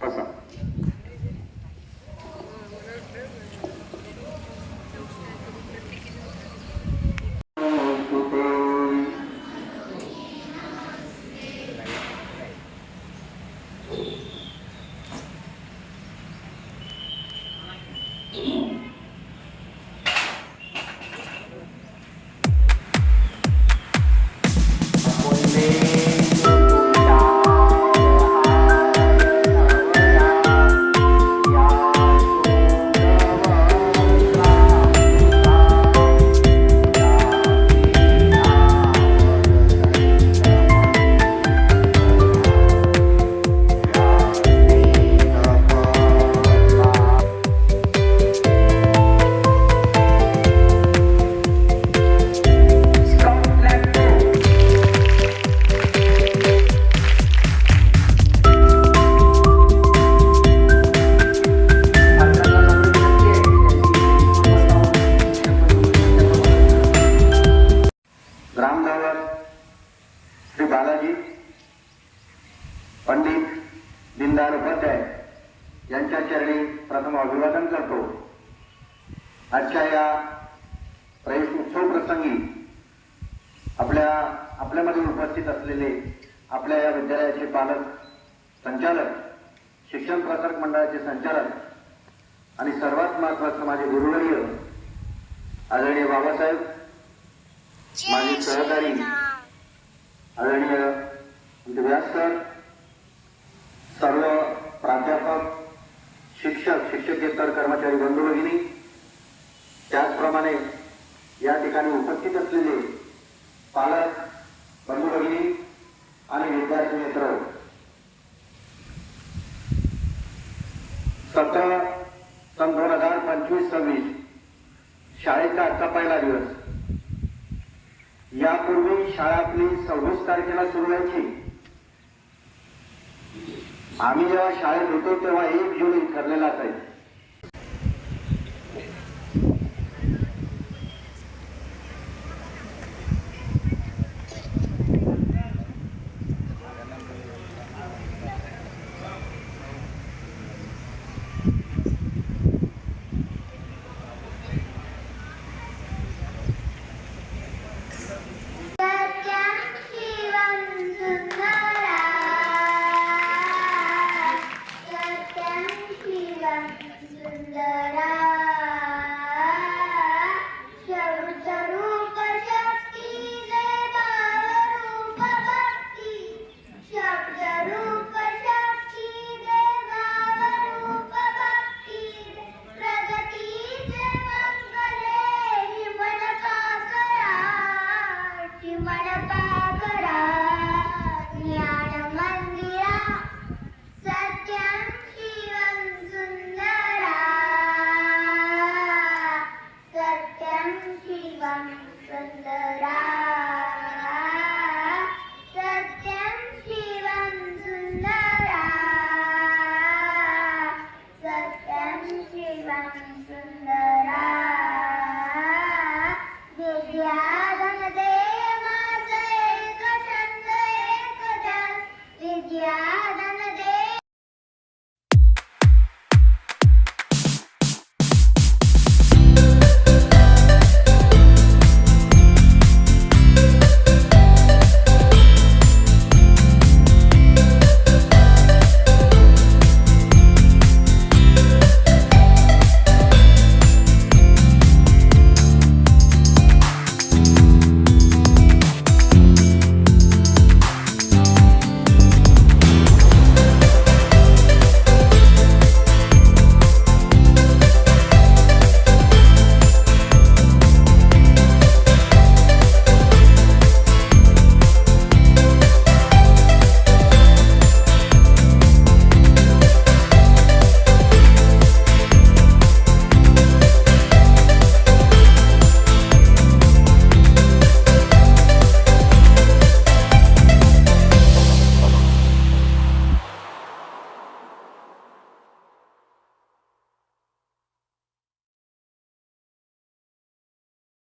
pasang. Upadhyay यांच्या चरणी प्रथम अभिवादन करतो. आजच्या या प्रवेश उत्सव प्रसंगी आपल्या आपल्यामध्ये उपस्थित असलेले आपल्या या विद्यालयाचे पालक संचालक शिक्षण प्रसारक मंडळाचे संचालक आणि सर्वात महत्वाचं माझे गुरुवर्य आदरणीय बाबासाहेब माझे सहकारी आदरणीय व्यास सर उपस्थित असलेले पालक बंधू भगिनी आणि विद्यार्थी मित्र सतरा सन दोन हजार पंचवीस सव्वीस शाळेचा आजचा पहिला दिवस. यापूर्वी शाळा आपली सव्वीस तारखेला सुरू व्हायची. आम्ही जेव्हा शाळेत होतो तेव्हा एक जुलै ठरलेला असायचं.